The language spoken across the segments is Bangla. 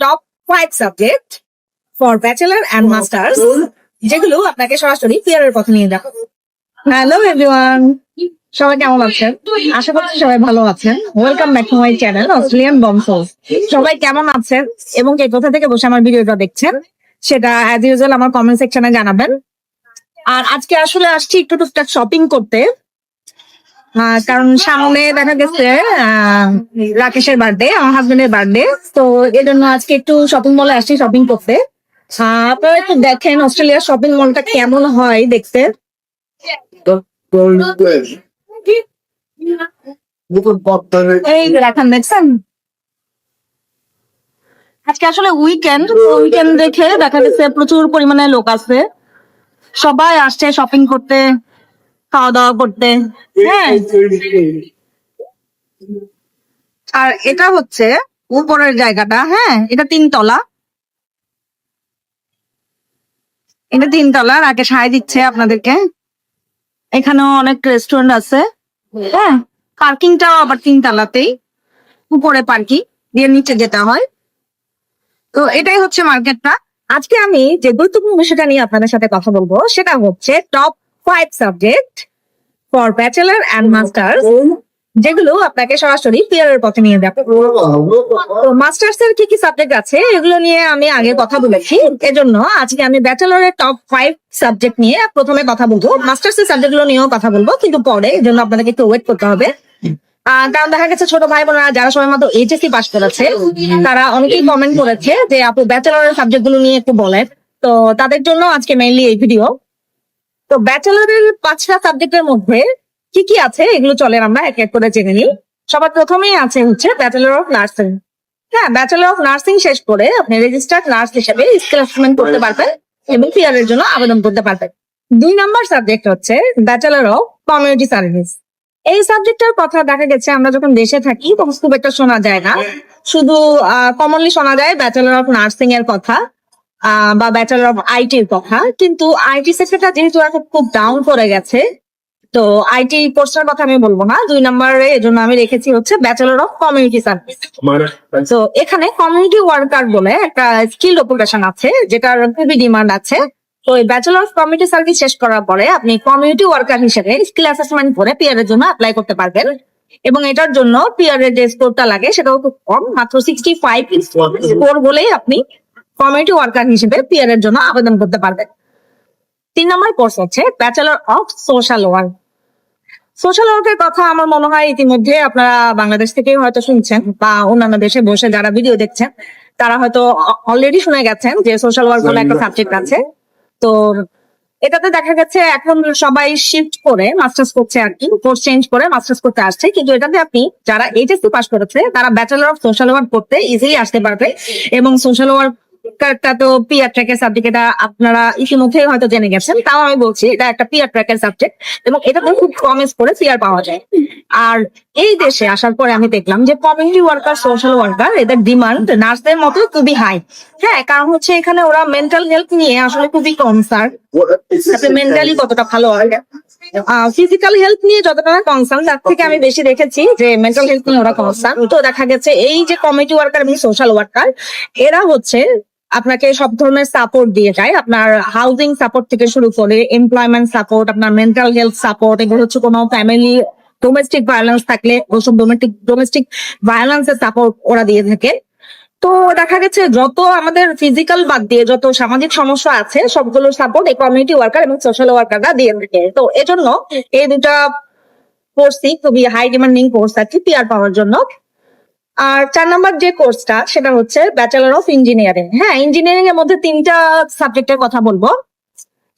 Top five subject for bachelor and masters যেগুলো আপনাকে সরাসরি পিয়ারের পথে নিয়ে যাবে হ্যালো এভরিওয়ান সবাই কেমন আছেন? আশা করছি সবাই ভালো আছেন। Welcome back to my channel Australian বংশ সবাই কেমন আছেন এবং কে কোথা থেকে বসে আমার ভিডিওটা দেখছেন সেটা অ্যাজ ইউজুয়াল আমার কমেন্ট সেকশনে জানাবেন। আর আজকে আসলে আসছি একটু টুকটাক শপিং করতে। কারণ সামনে দেখা গেছে রাকেশের বার্থডে আমার হাজবেন্ডের বার্থডে তো এই জন্য আজকে একটু শপিং মলে আসছি শপিং করতে। আপনারা একটু দেখেন অস্ট্রেলিয়ার শপিং মলটা কেমন হয় দেখতে এই যে দেখেন দেখছেন? আজকে আসলে উইকেন্ড উইকেন্ড দেখে দেখা গেছে প্রচুর পরিমাণে লোক আছে। সবাই আসছে শপিং করতে। খাওয়া দাওয়া করতে। হ্যাঁ। আর এটা হচ্ছে উপরের জায়গাটা হ্যাঁ এটা তিনতলা এটা তিনতলা আগে সায় দিচ্ছে আপনাদেরকে। এখানেও অনেক রেস্টুরেন্ট আছে। হ্যাঁ পার্কিংটাও আবার তিনতলাতেই উপরে পার্কিং দিয়ে নিচে যেতে হয়। তো এটাই হচ্ছে মার্কেটটা আজকে আমি যে গুরুত্বপূর্ণ বিষয়টা নিয়ে আপনাদের সাথে কথা বলব, সেটা হচ্ছে top five subject for bachelor and masters যেগুলো আপনাকে সরাসরি পিয়ারের পথে নিয়ে যাবে। তো মাস্টার্স এর কি কি সাবজেক্ট আছে এগুলো নিয়ে আমি আগে কথা বলেছি। এজন্য আজকে আমি ব্যাচেলরের টপ ফাইভ সাবজেক্ট নিয়ে প্রথমে কথা বলব। মাস্টার্স এর সাবজেক্টগুলো নিয়েও কথা বলব, কিন্তু পরে এই জন্য আপনাদেরকে একটু ওয়েট করতে হবে। কারণ দেখা গেছে ছোট ভাই বোনেরা যারা সময় মতো এইচএসসি পাস করেছে, তারা অনেকেই কমেন্ট করেছে যে আপু ব্যাচেলরের সাবজেক্টগুলো নিয়ে একটু বলেন। তো তাদের জন্য আজকে মেইনলি এই ভিডিও তো ব্যাচেলরের পাঁচটা সাবজেক্টের মধ্যে কি কি আছে? এগুলো চলেন আমরা এক এক করে জেনে নিই। সবার প্রথমেই আছে হচ্ছে ব্যাচেলর অফ নার্সিং হ্যাঁ ব্যাচেলর অফ নার্সিং শেষ করে আপনি রেজিস্টার্ড নার্স হিসেবে স্কিল অ্যাসেসমেন্ট করতে পারবেন এবং পিয়ারের জন্য আবেদন করতে পারবেন। দুই নাম্বার সাবজেক্ট হচ্ছে ব্যাচেলর অফ কমিউনিটি সার্ভিস এই সাবজেক্টের কথা দেখা গেছে আমরা যখন দেশে থাকি তখন খুব একটা শোনা যায় না। শুধু কমনলি শোনা যায় ব্যাচেলর অফ নার্সিং এর কথা। বা ব্যাচেলর অফ আইটির কথা। কিন্তু আইটি সেক্টরটা যেহেতু এখন খুব ডাউন করে গেছে তো আইটি কোর্সটার কথা আমি বলব না। দুই নম্বরে এই জন্য আমি রেখেছি হচ্ছে ব্যাচেলর অফ কমিউনিটি সার্ভিস তো এখানে কমিউনিটি ওয়ার্কার বলে একটা স্কিল অকুপেশন আছে যেটার খুবই ডিমান্ড আছে। তো এই ব্যাচেলর অফ কমিউনিটি সার্ভিস শেষ করার পরে আপনি কমিউনিটি ওয়ার্কার হিসেবে স্কিল অ্যাসেসমেন্ট করে পিয়ার এর জন্য অ্যাপ্লাই করতে পারবেন। এবং এটার জন্য পিয়ার এর যে স্কোরটা লাগে সেটাও খুব কম মাত্র সিক্সটি ফাইভ স্কোর বলেই আপনি কমিউনিটি ওয়ার্কার হিসেবে পিআর এর জন্য আবেদন করতে পারবেন তিন নম্বর কোর্স হচ্ছে bachelor of social work social ওয়ার্কের কথা আমার মনে হয় ইতিমধ্যে আপনারা বাংলাদেশ থেকেই হয়তো শুনছেন বা অন্যান্য দেশে বসে যারা ভিডিও দেখছেন তারা হয়তো অলরেডি শুনে গেছেন যে সোশ্যাল ওয়ার্ক বলে একটা সাবজেক্ট আছে। তো এটাতে দেখা গেছে এখন সবাই শিফট করে মাস্টার্স করছে আর কি কোর্স চেঞ্জ করে মাস্টার্স করতে আসছে। কিন্তু এটাতে আপনি যারা এইচএসসি পাস করেছে তারা ব্যাচেলর অফ সোশ্যাল ওয়ার্ক করতে ইজিলি আসতে পারবে। এবং সোশ্যাল ওয়ার্ক টা তো পিয়ার ট্র্যাকের সাবজেক্ট এটা আপনারা ইতিমধ্যেই হয়তো জেনে গেছেন। তাও আমি বলছি এটা একটা পিয়ার ট্র্যাকের সাবজেক্ট এবং এটাতে খুব কম করে পিয়ার পাওয়া যায়। আর এই দেশে আসার পরে আমি দেখলাম যে কমিউনিটি ওয়ার্কার সোশ্যাল ওয়ার্কার এদের ডিমান্ড নার্সদের মতো খুবই হাই হ্যাঁ কারণ হচ্ছে এখানে ওরা মেন্টাল হেলথ নিয়ে আসলে খুবই কম স্যার মেন্টালি কতটা ভালো হয়? ফিজিক্যাল হেলথ নিয়ে যতটা কনসার্ন তার থেকে আমি বেশি দেখেছি যে মেন্টাল হেলথ নিয়ে ওরা কনসার্ন তো দেখা গেছে এই যে কমিউনিটি ওয়ার্কার এবং সোশ্যাল ওয়ার্কার এরা হচ্ছে আপনাকে সব ধরনের সাপোর্ট দিয়ে যায়। আপনার হাউজিং সাপোর্ট থেকে শুরু করে এমপ্লয়মেন্ট সাপোর্ট আপনার মেন্টাল হেলথ সাপোর্ট এগুলো হচ্ছে কোনো ফ্যামিলি ডোমেস্টিক ভায়োলেন্স থাকলে ওসব ডোমেস্টিক ডোমেস্টিক ভায়োলেন্সের সাপোর্ট ওরা দিয়ে থাকে। তো দেখা গেছে যত আমাদের ফিজিক্যাল বাদ দিয়ে যত সামাজিক সমস্যা আছে, সবগুলো সাপোর্ট এই কমিউনিটি ওয়ার্কার এবং সোশ্যাল ওয়ার্কাররা দিয়ে থাকে। তো এজন্য এই দুটা কোর্সই খুবই হাই ডিমান্ডিং কোর্স আছে পিআর পাওয়ার জন্য। আর চার নাম্বার যে কোর্সটা সেটা হচ্ছে ব্যাচেলর অফ ইঞ্জিনিয়ারিং হ্যাঁ ইঞ্জিনিয়ারিং এর মধ্যে তিনটা সাবজেক্টের কথা বলব।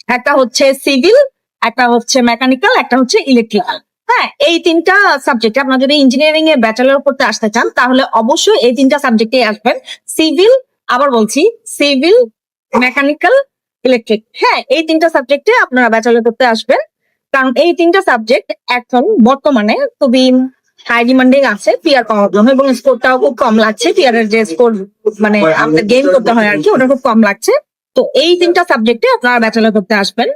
একটা হচ্ছে সিভিল একটা হচ্ছে মেকানিক্যাল একটা হচ্ছে ইলেকট্রিক্যাল হ্যাঁ এই তিনটা সাবজেক্টে আপনার যদি ইঞ্জিনিয়ারিং এ ব্যাচেলর করতে আসতে চান, তাহলে অবশ্যই এই তিনটা সাবজেক্টে আসবেন। সিভিল আবার বলছি সিভিল মেকানিক্যাল ইলেকট্রিক হ্যাঁ এই তিনটা সাবজেক্টে আপনারা ব্যাচেলর করতে আসবেন। কারণ এই তিনটা সাবজেক্ট এখন বর্তমানে খুবই হাই ডিমান্ডিং আছে পিয়ার পাওয়ার জন্য এবং স্কোরটাও খুব কম লাগছে। পিয়ারের এর যে স্কোর মানে আমাদের গেইন করতে হয় আর কি ওটা খুব কম লাগছে। তো এই তিনটা সাবজেক্টে আপনারা ব্যাচেলর করতে আসবেন।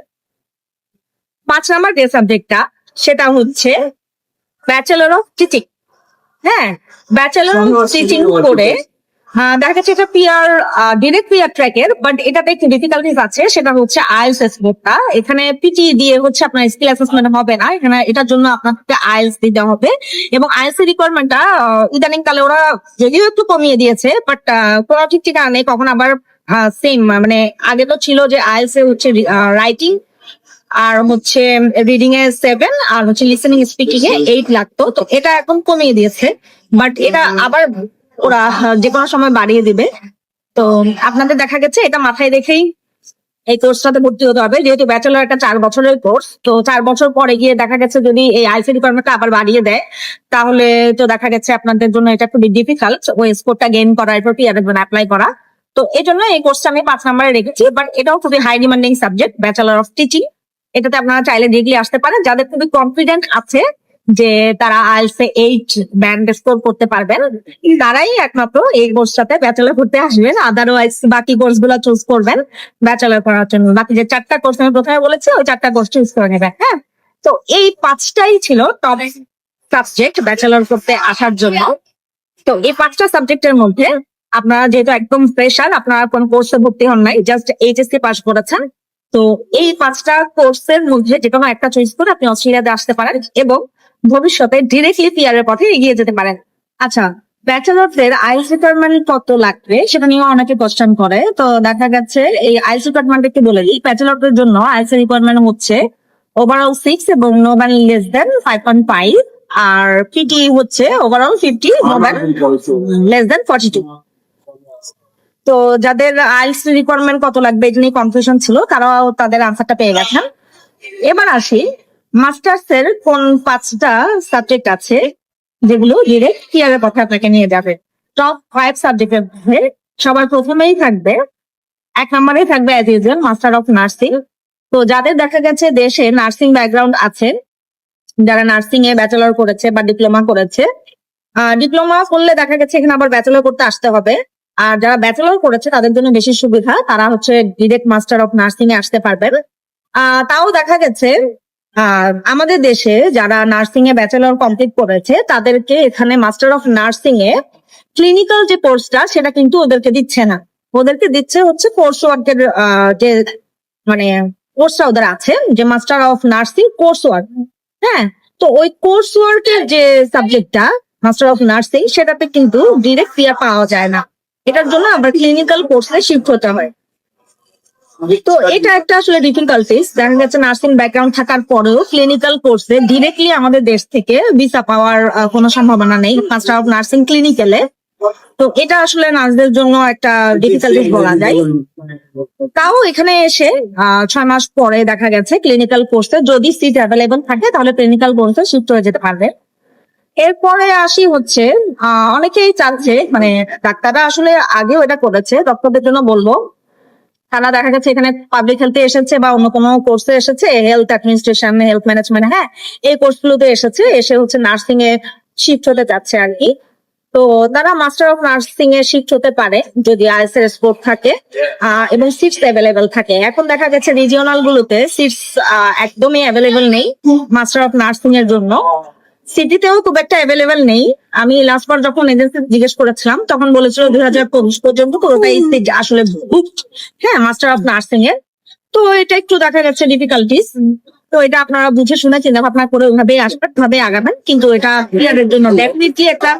পাঁচ নাম্বার যে সাবজেক্টটা সেটা হচ্ছে ব্যাচেলর অফ টিচিং হ্যাঁ ব্যাচেলর অফ টিচিং করে দেখা যাচ্ছে এটা পিআর ডিরেক্ট পিআর ট্র্যাকের বাট এটাতে একটু ডিফিকাল্টিস আছে সেটা হচ্ছে আইএলস স্কোরটা এখানে পিটি দিয়ে হচ্ছে আপনার স্কিল অ্যাসেসমেন্ট হবে না এখানে এটার জন্য আপনাকে আইএলস দিতে হবে। এবং আইএলস এর রিকোয়ারমেন্টটা ইদানিং কালে ওরা যদিও একটু কমিয়ে দিয়েছে বাট কোনো ঠিক ঠিকানা নেই কখন আবার সেম মানে আগে তো ছিল যে আইএলস হচ্ছে রাইটিং আর হচ্ছে রিডিং এ সেভেন আর হচ্ছে লিসেনিং স্পিকিং এ এইট লাগতো। তো এটা এখন কমিয়ে দিয়েছে বাট এটা আবার ওরা যে কোনো সময় বাড়িয়ে দিবে। তো আপনাদের দেখা গেছে, এটা মাথায় রেখেই এই কোর্সটাতে ভর্তি হতে হবে। যেহেতু ব্যাচেলর একটা চার বছরের কোর্স, তো চার বছর পরে গিয়ে দেখা গেছে যদি এই আইসি রিকোয়ারমেন্টটা আবার বাড়িয়ে দেয়, তাহলে তো দেখা গেছে আপনাদের জন্য এটা খুবই ডিফিকাল্ট ওই স্কোরটা গেইন করা এরপর পিআরের জন্য অ্যাপ্লাই করা। তো এই জন্য এই কোর্সটা আমি পাঁচ নম্বরে রেখেছি বাট এটাও খুবই high demanding subject bachelor of teaching এটাতে আপনারা চাইলে ডিগ্রি আসতে পারেন। যাদের খুবই কনফিডেন্ট আছে যে তারা আইএলসে এইট ব্যান্ড স্কোর করতে পারবেন। তারাই একমাত্র এই কোর্সটাতে ব্যাচেলর করতে আসবেন। আদারওয়াইজ বাকি কোর্সগুলো চুজ করবেন ব্যাচেলর করার জন্য। বাকি যে চারটা কোর্স আমি প্রথমে বলেছি, ওই চারটা কোর্স চুজ করে নেবেন হ্যাঁ? তো এই পাঁচটাই ছিল টপ সাবজেক্ট ব্যাচেলর করতে আসার জন্য। তো এই পাঁচটা সাবজেক্টের মধ্যে আপনারা যেহেতু একদম ফ্রেশার আপনারা কোন কোর্সে ভর্তি হন নাই জাস্ট এইচএসসি পাস করেছেন। তো এই পাঁচটা কোর্সের মধ্যে যে কোনো একটা চয়েস করে আপনি অস্ট্রেলিয়াতে আসতে পারেন এবং ভবিষ্যতে ডিরেক্টলি পিআর এর পথে এগিয়ে যেতে পারেন। আচ্ছা ব্যাচেলরদের আইএলস রিকোয়ারমেন্ট কত লাগবে? সেটা নিয়ে অনেকে কোশ্চেন করে। তো দেখা গেছে এই আইএলস রিকোয়ারমেন্ট একটু বলে দিই ব্যাচেলরদের জন্য আইএলস রিকোয়ারমেন্ট হচ্ছে ওভারঅল সিক্স এবং no man less than five point five আর পিটি হচ্ছে overall fifty no man less than forty two তো যাদের আইএলস রিকোয়ারমেন্ট কত লাগবে এটা নিয়ে কনফিউশন ছিল তারাও তাদের আনসারটা পেয়ে গেছেন এবার আসি মাস্টার্স এর কোন পাঁচটা সাবজেক্ট আছে যেগুলো ডিরেক্ট ক্লিয়ারের পথে আপনাকে নিয়ে যাবে? টপ ফাইভ সাবজেক্টের মধ্যে সবার প্রথমেই থাকবে, এক নম্বরেই থাকবে as usual master of nursing তো যাদের দেখা গেছে দেশে নার্সিং ব্যাকগ্রাউন্ড আছে, যারা নার্সিং এ ব্যাচেলর করেছে বা ডিপ্লোমা করেছে ডিপ্লোমা করলে দেখা গেছে এখানে আবার ব্যাচেলর করতে আসতে হবে। আর যারা ব্যাচেলর করেছে, তাদের জন্য বেশি সুবিধা, তারা হচ্ছে ডিরেক্ট মাস্টার অফ নার্সিং এ আসতে পারবেন তাও দেখা গেছে আহ, আমাদের দেশে যারা নার্সিং এ ব্যাচেলর কমপ্লিট করেছে তাদেরকে এখানে মাস্টার অফ নার্সিং এ ক্লিনিক্যাল যে কোর্সটা সেটা কিন্তু ওদেরকে দিচ্ছে না। ওদেরকে দিচ্ছে হচ্ছে কোর্স ওয়ার্কের যে মানে কোর্সটা ওদের আছে যে master of nursing course work হ্যাঁ তো ওই কোর্স ওয়ার্কের যে সাবজেক্টটা মাস্টার অফ নার্সিং সেটাতে কিন্তু ডিরেক্ট পাওয়া যায় না। এটার জন্য আমরা ক্লিনিক্যাল কোর্সে শিফট হতে হয়। তো এটা একটা আসলে ডিফিকাল্টিস দেখা যাচ্ছে নার্সিং ব্যাকগ্রাউন্ড থাকার পরেও ক্লিনিক্যাল কোর্সে ডিরেক্টলি আমাদের দেশ থেকে ভিসা পাওয়ার কোনো সম্ভাবনা নেই মাস্টার অফ নার্সিং ক্লিনিক্যালে তো এটা আসলে নার্সদের জন্য একটা ডিফিকাল্টিস বলা যায়। তাও এখানে এসে ছয় মাস পরে দেখা গেছে ক্লিনিক্যাল কোর্সে যদি সিট অ্যাভেলেবল থাকে তাহলে ক্লিনিক্যাল কোর্সে শিফট হয়ে যেতে পারবে। এরপরে আসি হচ্ছে আহ, অনেকেই চাচ্ছে মানে ডাক্তাররা আসলে আগেও এটা করেছে ডক্টরদের জন্য বলব তারা দেখা গেছে এখানে পাবলিক হেলথে এসেছে বা অন্য কোনো কোর্সে এসেছে হেলথ অ্যাডমিনিস্ট্রেশন হেলথ ম্যানেজমেন্ট হ্যাঁ এই কোর্সগুলোতে এসেছে, এসে হচ্ছে নার্সিং এ শিফট হতে চাচ্ছে আর কি। তো তারা মাস্টার অফ নার্সিং এ শিফট হতে পারে যদি আইএস এর স্কোর থাকে এবং সিটস অ্যাভেলেবেল থাকে। এখন দেখা গেছে রিজিওনাল গুলোতে সিটস একদমই অ্যাভেলেবেল নেই মাস্টার অফ নার্সিং এর জন্য। সিটিতেও খুব একটা অ্যাভেলেবেল নেই। আমি লাস্ট বার যখন এজেন্সি জিজ্ঞেস করেছিলাম তখন বলেছিল দুই হাজার পঁচিশ পর্যন্ত পুরোটাই seat আসলে। হ্যাঁ মাস্টার অফ নার্সিং এর। তো এটা একটু দেখা যাচ্ছে ডিফিকাল্টিস তো এটা আপনারা বুঝে শুনে চিন্তা ভাবনা করে ওইভাবে আসবেন ভাবে আগাবেন। কিন্তু এটা ক্লিয়ারের জন্য ডেফিনেটলি একটা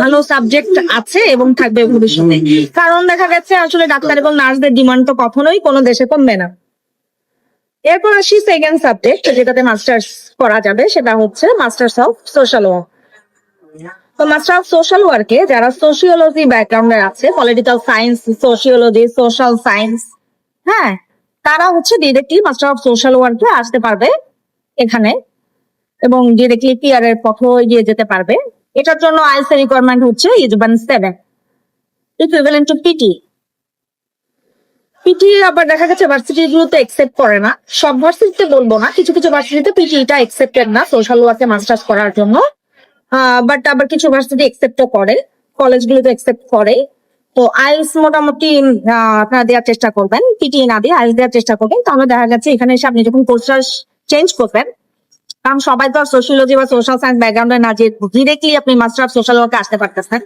ভালো সাবজেক্ট আছে এবং থাকবে ভবিষ্যতে। কারণ দেখা গেছে আসলে ডাক্তার এবং নার্সদের ডিমান্ড তো কখনোই কোনো দেশে কমবে না। এরপর আসি সেকেন্ড সাবজেক্ট যেটাতে মাস্টার্স করা যাবে, সেটা হচ্ছে মাস্টার্স অফ সোশ্যাল ওয়ার্ক তো মাস্টার অফ সোশ্যাল ওয়ার্কে যারা সোশিওলজি ব্যাকগ্রাউন্ডে আছে political science sociology social science হ্যাঁ তারা হচ্ছে ডিরেক্টলি মাস্টার অফ সোশ্যাল ওয়ার্কে আসতে পারবে এখানে এবং ডিরেক্টলি পিআর এর পথ এগিয়ে যেতে পারবে। এটার জন্য আইএলস রিকোয়ারমেন্ট হচ্ছে ইজবান seven equivalent to PT PT আবার দেখা গেছে ভার্সিটি গুলোতে একসেপ্ট করে না। সব ভার্সিটিতে বলব না, কিছু কিছু ভার্সিটিতে পিটিটা একসেপ্টেড না সোশ্যাল ওয়ার্কে মাস্টার্স করার জন্য। বাট আবার কিছু ভার্সিটি একসেপ্টও করে কলেজগুলোতে একসেপ্ট করে। তো আইস মোটামুটি আপনারা দেওয়ার চেষ্টা করবেন পিটি না দিয়ে আইস দেওয়ার চেষ্টা করবেন। তাহলে দেখা যাচ্ছে এখানে এসে আপনি যখন কোর্সটা চেঞ্জ করবেন কারণ সবাই তো সোশিয়োলজি বা সোশ্যাল সায়েন্স ব্যাকগ্রাউন্ডে না যে ডিরেক্টলি আপনি মাস্টার অফ সোশ্যাল ওয়ার্কে আসতে পারতেছেন।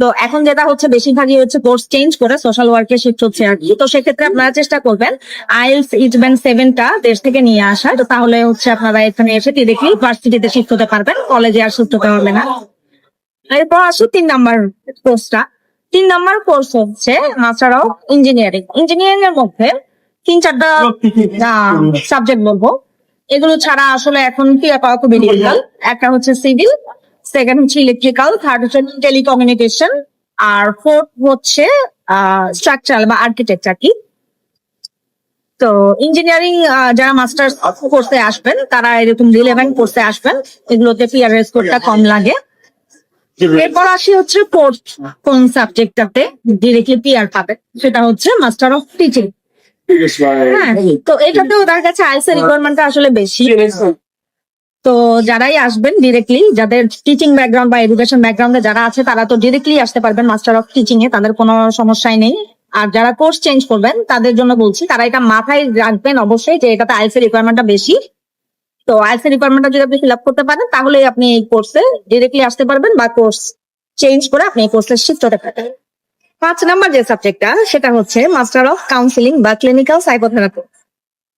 তো এখন যেটা হচ্ছে বেশিরভাগই হচ্ছে কোর্স চেঞ্জ করে সোশ্যাল ওয়ার্কে শিফট হচ্ছে আর কি। তো সেক্ষেত্রে আপনারা চেষ্টা করবেন আইএলস ইজবেন সেভেনটা দেশ থেকে নিয়ে আসা। তো তাহলে হচ্ছে আপনারা এখানে এসে ডিরেক্টলি ভার্সিটিতে শিফট হতে পারবেন কলেজে আর শিফট হতে হবে না। এরপর আসি তিন নাম্বার কোর্সটা তিন নাম্বার কোর্স হচ্ছে মাস্টার অফ ইঞ্জিনিয়ারিং ইঞ্জিনিয়ারিং এর মধ্যে তিন চারটা সাবজেক্ট বলব। এগুলো ছাড়া আসলে এখন কি ডিফিকাল্ট একটা হচ্ছে সিভিল সেকেন্ড হচ্ছে ইলেকট্রিক্যাল থার্ড হচ্ছে টেলিকমিউনিকেশন আর ফোর্থ হচ্ছে স্ট্রাকচারাল বা আর্কিটেকচার কি? তো ইঞ্জিনিয়ারিং যারা মাস্টার্স কোর্সে আসবেন তারা এরকম রিলেভেন্ট কোর্সে আসবেন এগুলোতে পিআরএস স্কোরটা কম লাগে। এরপর আসি হচ্ছে ফোর্থ কোন সাবজেক্টটাতে ডিরেক্টলি পিআর পাবে সেটা হচ্ছে মাস্টার অফ টিচিং হ্যাঁ তো এটাতেও তার কাছে আইসের রিকোয়ারমেন্টটা আসলে বেশি। তো যারাই আসবেন ডিরেক্টলি যাদের টিচিং ব্যাকগ্রাউন্ড বা এডুকেশন ব্যাকগ্রাউন্ডে যারা আছে তারা তো ডিরেক্টলি আসতে পারবেন মাস্টার অফ টিচিং এ তাদের কোনো সমস্যাই নেই। আর যারা কোর্স চেঞ্জ করবেন তাদের জন্য বলছি তারা এটা মাথায় রাখবেন অবশ্যই যে এটাতে আইসের রিকোয়ারমেন্টটা বেশি। তো আইসের রিকোয়ারমেন্টটা যদি আপনি ফিল আপ করতে পারেন তাহলে আপনি এই কোর্সে ডিরেক্টলি আসতে পারবেন বা কোর্স চেঞ্জ করে আপনি এই কোর্সে শিফট হতে পারবেন। পাঁচ নাম্বার যে সাবজেক্টটা সেটা হচ্ছে মাস্টার অফ কাউন্সিলিং বা ক্লিনিক্যাল সাইকোথেরাপি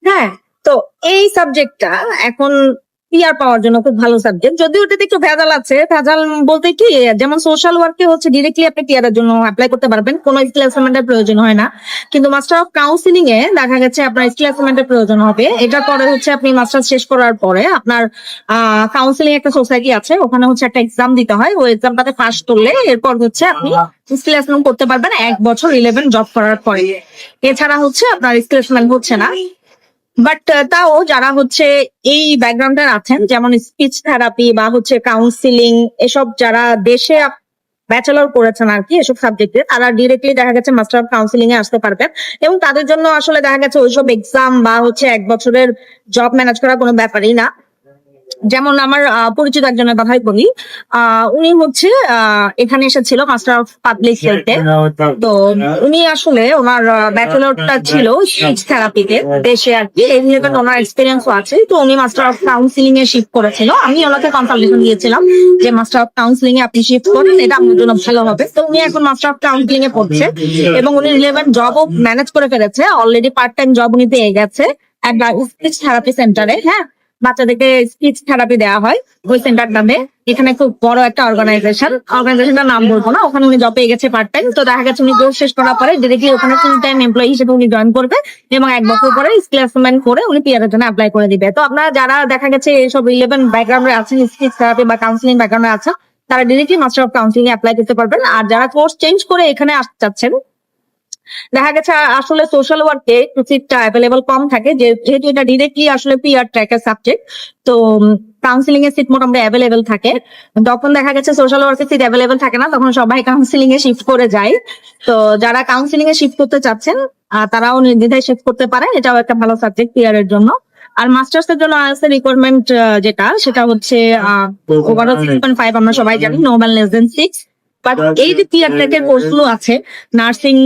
হ্যাঁ তো এই সাবজেক্টটা এখন পিআর পাওয়ার জন্য খুব ভালো সাবজেক্ট যদিও ওটাতে একটু ভেজাল আছে, ভেজাল বলতে কি, যেমন সোশ্যাল ওয়ার্কে হচ্ছে ডিরেক্টলি আপনি পিআর এর জন্য অ্যাপ্লাই করতে পারবেন, কোনো স্কিল অ্যাসাইনমেন্টের প্রয়োজন হয় না। কিন্তু মাস্টার অফ কাউন্সিলিং এ দেখা গেছে আপনার স্কিল অ্যাসাইনমেন্টের প্রয়োজন হবে। এটার পরে হচ্ছে আপনি মাস্টার শেষ করার পরে আপনার কাউন্সিলিং একটা সোসাইটি আছে, ওখানে হচ্ছে একটা এক্সাম দিতে হয়। ওই এক্সামটাতে পাস করলে এরপর হচ্ছে আপনি স্কিল অ্যাসাইনমেন্ট করতে পারবেন এক বছর ইলেভেন জব করার পরে। এছাড়া হচ্ছে আপনার স্কিল অ্যাসাইনমেন্ট হচ্ছে না। বাট তাও যারা হচ্ছে এই ব্যাকগ্রাউন্ডে আছেন, যেমন স্পিচ থেরাপি বা হচ্ছে কাউন্সিলিং এসব যারা দেশে ব্যাচেলর করেছেন আর কি এসব সাবজেক্টে তারা ডিরেক্টলি দেখা গেছে মাস্টার অফ কাউন্সিলিং এ আসতে পারবেন। এবং তাদের জন্য আসলে দেখা গেছে ওইসব এক্সাম বা হচ্ছে এক বছরের জব ম্যানেজ করা কোনো ব্যাপারই না। যেমন আমার পরিচিত একজনের কথাই বলি। আহ, উনি হচ্ছে আহ, এখানে এসেছিল মাস্টার অফ পাবলিক হেলথে তো উনি আসলে ওনার ব্যাচেলরটা ছিল স্পিচ থেরাপিতে দেশে আর কি। এই রিলেটেড ওনার এক্সপিরিয়েন্সও আছে। তো উনি মাস্টার অফ কাউন্সিলিং এ শিফট করেছিল। আমি ওনাকে কনসালটেশন দিয়েছিলাম যে মাস্টার অফ কাউন্সিলিং এ আপনি শিফট করেন এটা আপনার জন্য ভালো হবে। তো উনি এখন মাস্টার অফ কাউন্সিলিং এ পড়ছে এবং উনি রিলেভেন্ট জবও ম্যানেজ করে ফেলেছে। অলরেডি পার্ট টাইম জব উনি পেয়ে গেছে। স্পিচ থেরাপি সেন্টারে হ্যাঁ? বাচ্চাদেরকে স্পিচ থেরাপি দেওয়া হয় ওই সেন্টার নামে। এখানে খুব বড় একটা অর্গানাইজেশন অর্গানাইজেশনটার নাম বলব না, ওখানে উনি জব পেয়ে গেছে পার্ট টাইম তো দেখা গেছে উনি কোর্স শেষ করার পরে ডিরেক্টলি ওখানে ফুল টাইম এমপ্লয়ি হিসেবে উনি জয়েন করবে এবং এক বছর পরে স্কিল অ্যাসাইনমেন্ট করে উনি পিআর এর জন্য অ্যাপ্লাই করে দিবে। তো আপনারা যারা দেখা গেছে এইসব ইলেভেন ব্যাকগ্রাউন্ডে আছেন স্পিচ থেরাপি বা কাউন্সিলিং ব্যাকগ্রাউন্ডে আছেন, তারা ডিরেক্টলি মাস্টার অফ কাউন্সিলিং এ অ্যাপ্লাই করতে পারবেন। আর যারা কোর্স চেঞ্জ করে এখানে আসতে চাচ্ছেন দেখা গেছে আসলে সোশ্যাল ওয়ার্কে একটু সিটটা অ্যাভেলেবল কম থাকে যেহেতু এটা ডিরেক্টলি আসলে পিআর ট্র্যাকের সাবজেক্ট তো কাউন্সিলিং এর সিট মোটামুটি অ্যাভেলেবেল থাকে। তখন দেখা গেছে সোশ্যাল ওয়ার্কের সিট অ্যাভেলেবেল থাকে না তখন সবাই কাউন্সিলিং এ শিফট করে যায়। তো যারা কাউন্সিলিং এ শিফট করতে চাচ্ছেন আহ, তারাও নির্দ্বিধায় শিফট করতে পারেন এটাও একটা ভালো সাবজেক্ট পিআর এর জন্য। আর মাস্টার্স এর জন্য আইএলটিএস এর রিকোয়ারমেন্ট যেটা সেটা হচ্ছে ওভারঅল সিক্স পয়েন্ট ফাইভ আমরা সবাই জানি normal less than six but এই যে পিআর ট্র্যাকের কোর্স আছে নার্সিং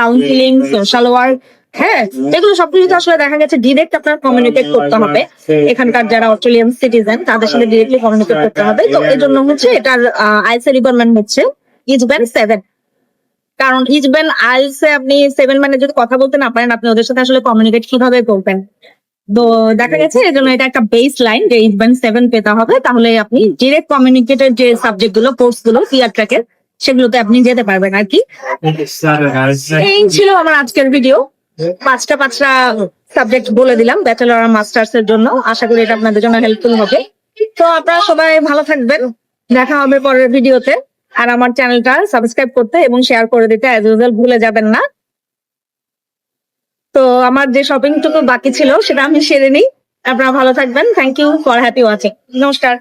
কাউন্সিলিং সোশ্যাল ওয়ার্ক হ্যাঁ এগুলো সবকিছু আসলে দেখা গেছে ডিরেক্ট আপনার কমিউনিকেট করতে হবে। এখানকার যারা অস্ট্রেলিয়ান সিটিজেন তাদের সাথে ডিরেক্টলি কমিউনিকেট করতে হবে। তো এই জন্য হচ্ছে এটার আইসে রিকোয়ারমেন্ট হচ্ছে ইজবেন সেভেন কারণ ইজ ইজবেন আইলসে আপনি সেভেন মানে যদি কথা বলতে না পারেন আপনি ওদের সাথে আসলে কমিউনিকেট কীভাবে করবেন? তো দেখা গেছে এই জন্য এটা একটা বেস লাইন যে ইজবেন সেভেন পেতে হবে তাহলে আপনি ডিরেক্ট কমিউনিকেটের যে সাবজেক্টগুলো কোর্সগুলো ট্র্যাকের সেগুলোতে আপনি যেতে পারবেন আর কি। এই ছিল আমার আজকের ভিডিও পাঁচটা পাঁচটা সাবজেক্ট বলে দিলাম ব্যাচেলর আর মাস্টার্স এর জন্য। আশা করি এটা আপনাদের জন্য হেল্পফুল হবে। তো আপনারা সবাই ভালো থাকবেন। দেখা হবে পরের ভিডিওতে আর আমার চ্যানেলটা সাবস্ক্রাইব করতে এবং শেয়ার করে দিতে। অ্যাজ ইউজুয়াল ভুলে যাবেন না। তো আমার যে শপিং টুকু বাকি ছিল সেটা আমি সেরে নিই। আপনারা ভালো থাকবেন। Thank you for happy watching নমস্কার।